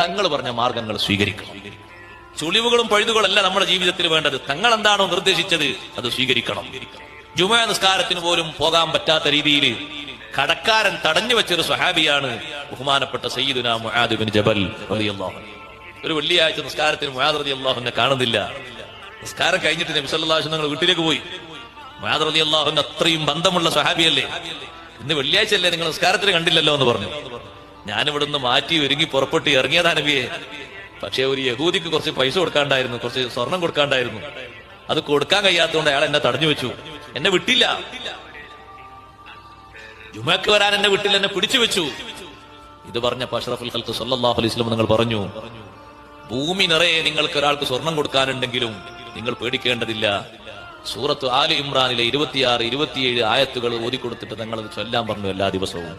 തങ്ങൾ പറഞ്ഞ മാർഗങ്ങൾ സ്വീകരിക്കണം. ചുളിവുകളും പഴുതുകളല്ല നമ്മുടെ ജീവിതത്തിൽ വേണ്ടത്. തങ്ങൾ എന്താണോ നിർദ്ദേശിച്ചത് അത് സ്വീകരിക്കണം. ജുമാ നിസ്കാരത്തിന് പോലും പോകാൻ പറ്റാത്ത രീതിയിൽ കടക്കാരൻ തടഞ്ഞു വെച്ചൊരു സ്വഹാബിയാണ് ബഹുമാനപ്പെട്ട സയ്യിദുന ജബൽ ഒരു വെള്ളിയാഴ്ച നിസ്കാരത്തിന് റളിയല്ലാഹുവിനെ കാണുന്നില്ല. നിസ്കാരം കഴിഞ്ഞിട്ട് നബി സല്ലല്ലാഹു അലൈഹി വസല്ലം വീട്ടിലേക്ക് പോയി. മുആദ് റളിയല്ലാഹുവിന് അത്രയും ബന്ധമുള്ള സ്വഹാബിയല്ലേ? ഇന്ന് വെള്ളിയാഴ്ച അല്ലേ നിങ്ങൾ നിസ്കാരത്തിന് കണ്ടില്ലല്ലോ എന്ന് പറഞ്ഞു. ഞാൻ ഇവിടുന്ന് മാറ്റി ഒരുങ്ങി പുറപ്പെട്ട് ഇറങ്ങിയതാ നബിയെ. പക്ഷെ ഒരു യഹൂദിക്ക് കുറച്ച് പൈസ കൊടുക്കാണ്ടായിരുന്നു കുറച്ച് സ്വർണം കൊടുക്കാണ്ടായിരുന്നു. അത് കൊടുക്കാൻ കഴിയാത്തതുകൊണ്ട് അയാൾ എന്നെ തടഞ്ഞു വെച്ചു. എന്നെ വിട്ടില്ല. ജുമക്ക് വരാൻ എന്നെ വിട്ടില്ല എന്നെ പിടിച്ചു വെച്ചു. ഇത് പറഞ്ഞ അഷ്റഫുൽ ഖൽക്ക് സല്ലാഹു അലൈഹി നിങ്ങൾ പറഞ്ഞു ഭൂമി നിറയെ നിങ്ങൾക്ക് ഒരാൾക്ക് സ്വർണം കൊടുക്കാനുണ്ടെങ്കിലും നിങ്ങൾ പേടിക്കേണ്ടതില്ല. സൂറത്ത് ആലി ഇമ്രാനിലെ ഇരുപത്തിയാറ് ഇരുപത്തിയേഴ് ആയത്തുകൾ ഓതിക്കൊടുത്തിട്ട് നിങ്ങൾ ചൊല്ലാൻ പറഞ്ഞു എല്ലാ ദിവസവും.